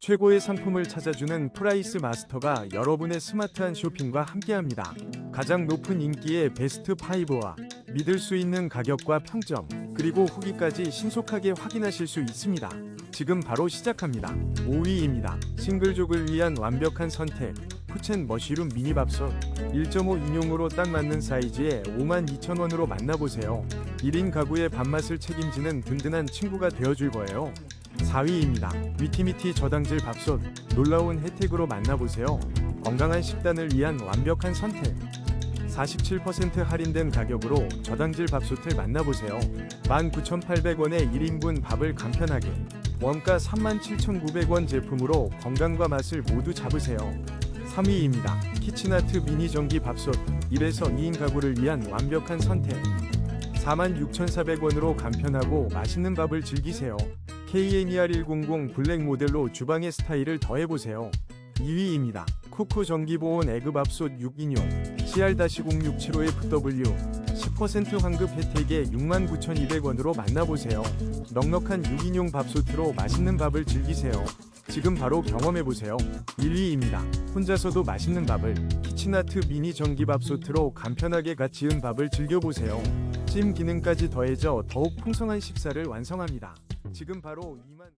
최고의 상품을 찾아주는 프라이스 마스터가 여러분의 스마트한 쇼핑과 함께합니다. 가장 높은 인기의 베스트 5와 믿을 수 있는 가격과 평점, 그리고 후기까지 신속하게 확인하실 수 있습니다. 지금 바로 시작합니다. 5위입니다. 싱글족을 위한 완벽한 선택. 푸첸 머쉬룸 미니밥솥 1.5 인용으로 딱 맞는 사이즈에 52,000원으로 만나보세요. 1인 가구의 밥맛을 책임지는 든든한 친구가 되어줄 거예요. 4위입니다. 위티미티 저당질 밥솥 놀라운 혜택으로 만나보세요. 건강한 식단을 위한 완벽한 선택. 47% 할인된 가격으로 저당질 밥솥을 만나보세요. 19,800원에 1인분 밥을 간편하게. 원가 37,900원 제품으로 건강과 맛을 모두 잡으세요. 3위입니다. 키친아트 미니 전기 밥솥 1에서 2인 가구를 위한 완벽한 선택. 46,400원으로 간편하고 맛있는 밥을 즐기세요. KNER100 블랙 모델로 주방의 스타일을 더해보세요. 2위입니다. 쿠쿠 전기보온 에그밥솥 6인용 CR-0675FW 10% 환급 혜택에 69,200원으로 만나보세요. 넉넉한 6인용 밥솥으로 맛있는 밥을 즐기세요. 지금 바로 경험해보세요. 1위입니다. 혼자서도 맛있는 밥을 키친아트 미니 전기밥솥으로 간편하게 갓 지은 밥을 즐겨보세요. 찜 기능까지 더해져 더욱 풍성한 식사를 완성합니다. 지금 바로 2만